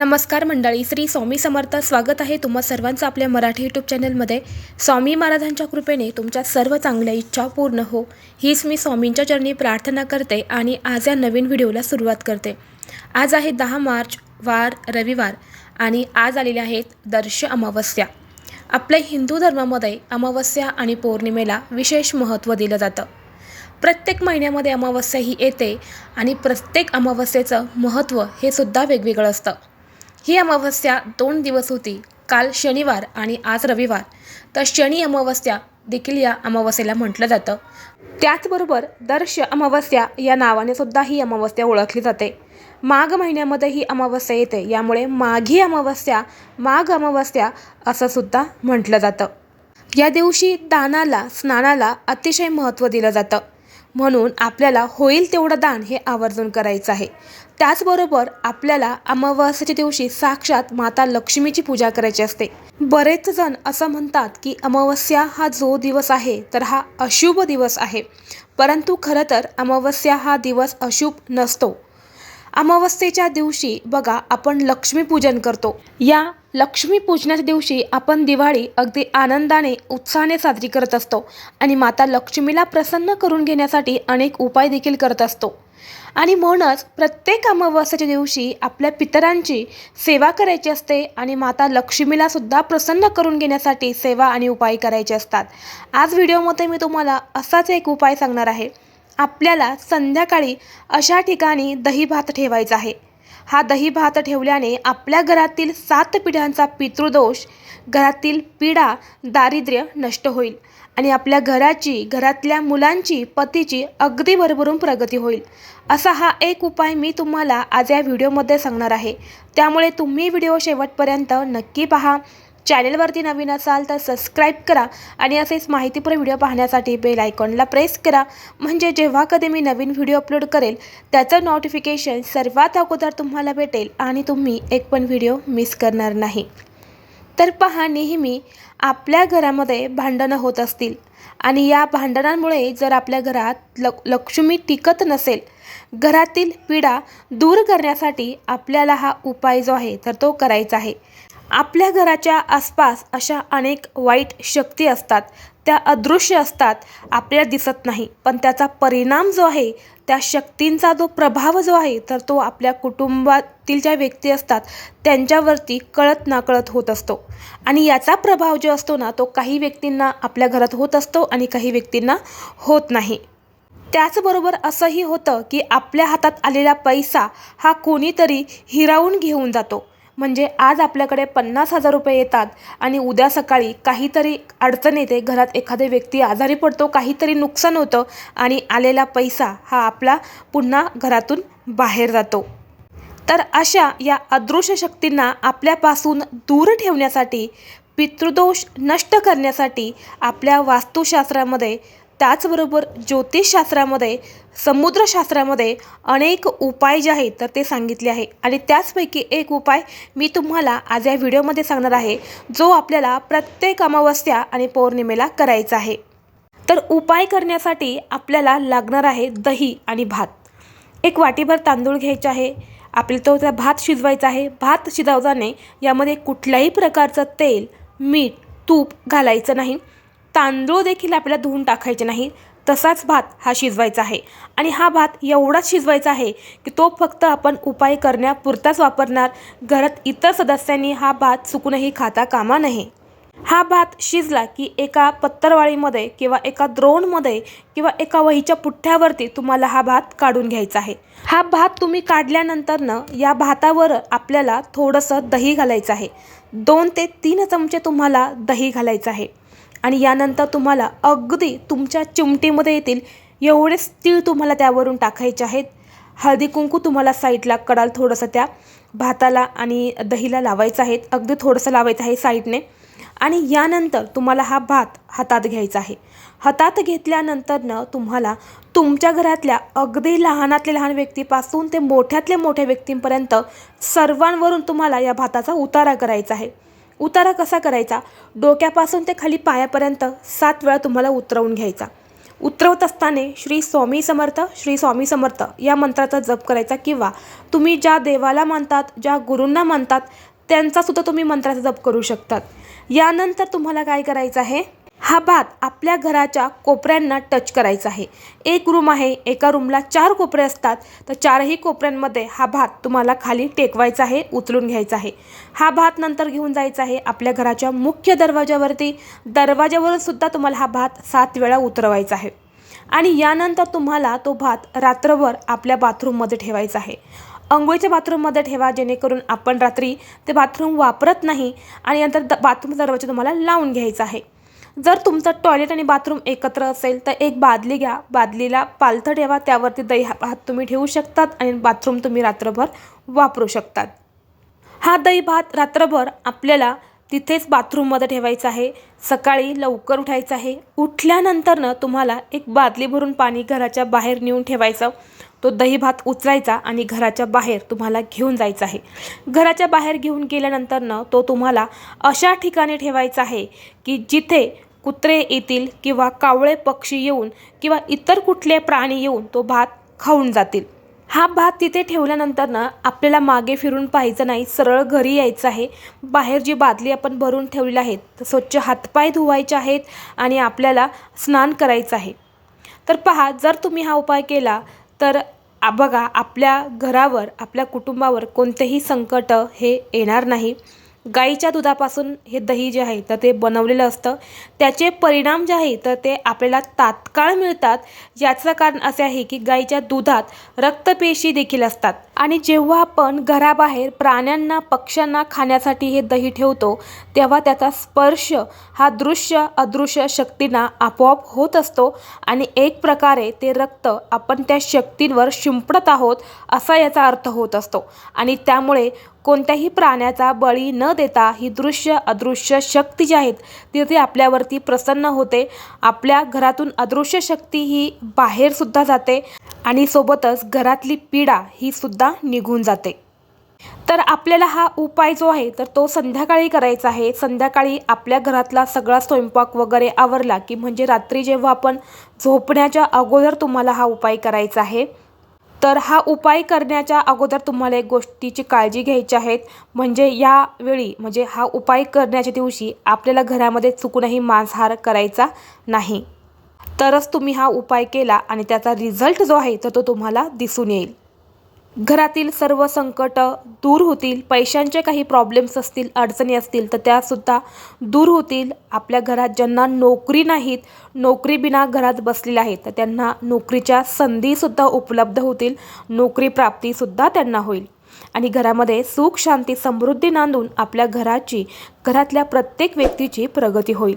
नमस्कार मंडळी श्री स्वामी समर्थ स्वागत आहे तुम्हा सर्वांचं आपल्या मराठी यूट्यूब चॅनलमध्ये स्वामी महाराजांच्या कृपेने तुमच्या सर्व चांगल्या इच्छा पूर्ण हो. हीच मी स्वामींच्या चरणी प्रार्थना करते आणि आज या नवीन व्हिडिओला सुरुवात करते. आज आहे दहा मार्च वार रविवार आणि आज आलेले आहेत दर्श अमावस्या. आपल्या हिंदू धर्मामध्ये अमावस्या आणि पौर्णिमेला विशेष महत्त्व दिलं जातं. प्रत्येक महिन्यामध्ये अमावस्या ही येते आणि प्रत्येक अमावस्येचं महत्त्व हे सुद्धा वेगवेगळं असतं. ही अमावस्या दोन दिवस होती. काल शनिवार आणि आज रविवार. तर शनी अमावस्या देखील या अमावस्येला म्हटलं जातं. त्याचबरोबर दर्श अमावस्या या नावाने सुद्धा ही अमावस्या ओळखली जाते. माघ महिन्यामध्ये ही अमावस्या येते. यामुळे माघी अमावस्या माघ अमावस्या असं सुद्धा म्हटलं जातं. या दिवशी दानाला स्नानाला अतिशय महत्त्व दिलं जातं. म्हणून आपल्याला होईल तेवढं दान हे आवर्जून करायचं आहे. त्याचबरोबर आपल्याला अमावास्याच्या दिवशी साक्षात माता लक्ष्मीची पूजा करायची असते. बरेच जण असं म्हणतात की अमावस्या हा जो दिवस आहे तर हा अशुभ दिवस आहे. परंतु खरं तर अमावस्या हा दिवस अशुभ नसतो. अमावस्येच्या दिवशी बघा आपण लक्ष्मीपूजन करतो. या लक्ष्मीपूजनाच्या दिवशी आपण दिवाळी अगदी आनंदाने उत्साहाने साजरी करत असतो आणि माता लक्ष्मीला प्रसन्न करून घेण्यासाठी अनेक उपाय देखील करत असतो. आणि म्हणूनच प्रत्येक अमावस्येच्या दिवशी आपल्या पितरांची सेवा करायची असते आणि माता लक्ष्मीला सुद्धा प्रसन्न करून घेण्यासाठी सेवा आणि उपाय करायचे असतात. आज व्हिडिओमध्ये मी तुम्हाला असाच एक उपाय सांगणार आहे. आपल्याला संध्याकाळी अशा ठिकाणी दही भात ठेवायचा आहे. हा दही भात ठेवल्याने आपल्या घरातील सात पिढ्यांचा पितृदोष घरातील पिढा दारिद्र्य नष्ट होईल आणि आपल्या घराची घरातल्या मुलांची पतीची अगदी भरभरून प्रगती होईल. असा हा एक उपाय मी तुम्हाला आज या व्हिडिओमध्ये सांगणार आहे. त्यामुळे तुम्ही व्हिडिओ शेवटपर्यंत नक्की पहा. चॅनेलवरती नवीन असाल तर सबस्क्राईब करा आणि असेच माहितीपूर्ण व्हिडिओ पाहण्यासाठी बेल आयकॉनला प्रेस करा. म्हणजे जेव्हा कधी मी नवीन व्हिडिओ अपलोड करेल त्याचं नोटिफिकेशन सर्वात अगोदर तुम्हाला भेटेल आणि तुम्ही एक पण व्हिडिओ मिस करणार नाही. तर पहा नेहमी आपल्या घरामध्ये भांडणं होत असतील आणि या भांडणांमुळे जर आपल्या घरात ल लक्ष्मी टिकत नसेल घरातील पीडा दूर करण्यासाठी आपल्याला हा उपाय जो आहे तर तो करायचा आहे. आपल्या घराच्या आसपास अशा अनेक वाईट शक्ती असतात. त्या अदृश्य असतात आपल्याला दिसत नाही. पण त्याचा परिणाम जो आहे त्या शक्तींचा जो प्रभाव जो आहे तर तो आपल्या कुटुंबातील ज्या व्यक्ती असतात त्यांच्यावरती कळत नाकळत होत असतो. आणि याचा प्रभाव जो असतो ना तो काही व्यक्तींना आपल्या घरात होत असतो आणि काही व्यक्तींना होत नाही. त्याचबरोबर असंही होतं की आपल्या हातात आलेला पैसा हा कोणीतरी हिरावून घेऊन जातो. म्हणजे आज आपल्याकडे पन्नास हजार रुपये येतात आणि उद्या सकाळी काहीतरी अडचण येते घरात एखादी व्यक्ती आजारी पडतो काहीतरी नुकसान होतं आणि आलेला पैसा हा आपला पुन्हा घरातून बाहेर जातो. तर अशा या अदृश्य शक्तींना आपल्यापासून दूर ठेवण्यासाठी पितृदोष नष्ट करण्यासाठी आपल्या वास्तुशास्त्रामध्ये त्याचबरोबर ज्योतिषशास्त्रामध्ये समुद्रशास्त्रामध्ये अनेक उपाय जे आहेत तर ते सांगितले आहे. आणि त्याचपैकी एक उपाय मी तुम्हाला आज या व्हिडिओमध्ये सांगणार आहे जो आपल्याला प्रत्येक अमावस्या आणि पौर्णिमेला करायचा आहे. तर उपाय करण्यासाठी आपल्याला लागणार आहे दही आणि भात. एक वाटीभर तांदूळ घ्यायचे आहे आपल्याला तो त्या भात शिजवायचा आहे. भात शिजवताने यामध्ये कुठल्याही प्रकारचं तेल मीठ तूप घालायचं नाही. तांदूळ देखील आपल्याला धुवून टाकायचे नाही. तसाच भात हा शिजवायचा आहे. आणि हा भात एवढाच शिजवायचा आहे की तो फक्त आपण उपाय करण्यापुरताच वापरणार. घरात इतर सदस्यांनी हा भात चुकूनही खाता कामा नये. हा भात शिजला की एका पत्तरवाळीमध्ये किंवा एका द्रोणमध्ये किंवा एका वहीच्या पुठ्ठ्यावरती तुम्हाला हा भात काढून घ्यायचा आहे. हा भात तुम्ही काढल्यानंतरनं या भातावर आपल्याला थोडंसं दही घालायचं आहे. दोन ते तीन चमचे तुम्हाला दही घालायचं आहे. आणि यानंतर तुम्हाला अगदी तुमच्या चिमटीमध्ये येतील. एवढेच तीळ तुम्हाला त्यावरून टाकायचे आहेत. हळदी कुंकू तुम्हाला साईडला कडाल थोडंसं त्या भाताला आणि दहीला लावायचं आहे अगदी थोडंसं लावायचं आहे साईडने आणि यानंतर तुम्हाला हा भात हातात घ्यायचा आहे. हातात घेतल्यानंतरनं तुम्हाला तुमच्या घरातल्या अगदी लहानातल्या लहान व्यक्तीपासून ते मोठ्यातल्या मोठ्या व्यक्तींपर्यंत सर्वांवरून तुम्हाला या भाताचा उतारा करायचा आहे. उतारा कसा करायचा? डोक्यापासून ते खाली पायापर्यंत सात वेळा तुम्हाला उतरवून घ्यायचा. उतरवत असताना श्री स्वामी समर्थ श्री स्वामी समर्थ या मंत्राचा जप करायचा किंवा तुम्ही ज्या देवाला मानतात ज्या गुरूंना मानतात त्यांचासुद्धा तुम्ही मंत्राचा जप करू शकतात. यानंतर तुम्हाला काय करायचं आहे? हा भात आपल्या घराच्या कोपऱ्यांना टच करायचा आहे. एक रूम आहे एका रूमला चार कोपरे असतात. तर चारही कोपऱ्यांमध्ये हा भात तुम्हाला खाली टेकवायचा आहे उचलून घ्यायचा आहे. हा भात नंतर घेऊन जायचा आहे आपल्या घराच्या मुख्य दरवाजावरती. दरवाजावर सुद्धा तुम्हाला हा भात सात वेळा उतरवायचा आहे. आणि यानंतर तुम्हाला तो भात रात्रभर आपल्या बाथरूममध्ये ठेवायचा आहे. अंघोळीच्या बाथरूममध्ये ठेवा जेणेकरून आपण रात्री ते बाथरूम वापरत नाही आणि नंतर द बाथरूम दरवाजा तुम्हाला लावून घ्यायचा आहे. जर तुमचं टॉयलेट आणि बाथरूम एकत्र असेल तर एक बादली घ्या. बादलीला पालथं ठेवा. त्यावरती दही भात तुम्ही ठेवू शकतात आणि बाथरूम तुम्ही रात्रभर वापरू शकतात. हा दही भात रात्रभर आपल्याला तिथेच बाथरूममध्ये ठेवायचा आहे. सकाळी लवकर उठायचं आहे. उठल्यानंतरनं तुम्हाला एक बादली भरून पाणी घराच्या बाहेर नेऊन ठेवायचं. तो दही भात उचलायचा आणि घराच्या बाहेर तुम्हाला घेऊन जायचा आहे. घराच्या बाहेर घेऊन गेल्यानंतरनं तो तुम्हाला अशा ठिकाणी ठेवायचा आहे की जिथे कुत्रे येतील किंवा कावळे पक्षी येऊन किंवा इतर कुठले प्राणी येऊन तो भात खाऊन जातील. हा भात तिथे ठेवल्यानंतर ना आपल्याला मागे फिरून पाहायचं नाही सरळ घरी यायचं आहे. बाहेर जी बादली आपण भरून ठेवली आहेत तर स्वच्छ हातपाय धुवायचे आहेत आणि आपल्याला स्नान करायचं आहे. तर पहा जर तुम्ही हा उपाय केला तर बघा आपल्या घरावर आपल्या कुटुंबावर कोणतेही संकट हे येणार नाही. गाईच्या दुधापासून हे दही जे आहे तर ते बनवलेलं असतं. त्याचे परिणाम जे आहे तर ते आपल्याला तात्काळ मिळतात. याचं कारण असे आहे की गाईच्या दुधात रक्तपेशी देखील असतात. आणि जेव्हा आपण घराबाहेर प्राण्यांना पक्ष्यांना खाण्यासाठी हे दही ठेवतो तेव्हा त्याचा स्पर्श हा दृश्य अदृश्य शक्तींना आपोआप होत असतो आणि एक प्रकारे ते रक्त आपण त्या शक्तींवर शिंपडत आहोत असा याचा अर्थ होत असतो. आणि त्यामुळे कोणत्याही प्राण्याचा बळी न देता ही दृश्य अदृश्य शक्ती जी आहेत ती ती आपल्यावरती प्रसन्न होते. आपल्या घरातून अदृश्य शक्ती ही बाहेरसुद्धा जाते. आणि सोबतच घरातली पीडा ही सुद्धा निघून जाते. तर आपल्याला हा उपाय जो आहे तर तो संध्याकाळी करायचा आहे. संध्याकाळी आपल्या घरातला सगळा स्वयंपाक वगैरे आवरला की म्हणजे रात्री जेव्हा आपण झोपण्याच्या अगोदर तुम्हाला हा उपाय करायचा आहे. तर हा उपाय करण्याच्या अगोदर तुम्हाला एक गोष्टीची काळजी घ्यायची आहेत म्हणजे यावेळी म्हणजे हा उपाय करण्याच्या दिवशी आपल्याला घरामध्ये चुकूनही मांसाहार करायचा नाही. तरच तुम्ही हा उपाय केला आणि त्याचा रिझल्ट जो आहे तर तो तुम्हाला दिसून येईल. घरातील सर्व संकट दूर होतील पैशांचे काही प्रॉब्लेम्स असतील अडचणी असतील तर त्यासुद्धा दूर होतील. आपल्या घरात ज्यांना नोकरी नाहीत नोकरी बिना घरात बसलेल्या आहेत तर त्यांना नोकरीच्या संधीसुद्धा उपलब्ध होतील नोकरी प्राप्तीसुद्धा त्यांना होईल. आणि घरामध्ये सुख शांती समृद्धी नांदून आपल्या घराची घरातल्या प्रत्येक व्यक्तीची प्रगती होईल.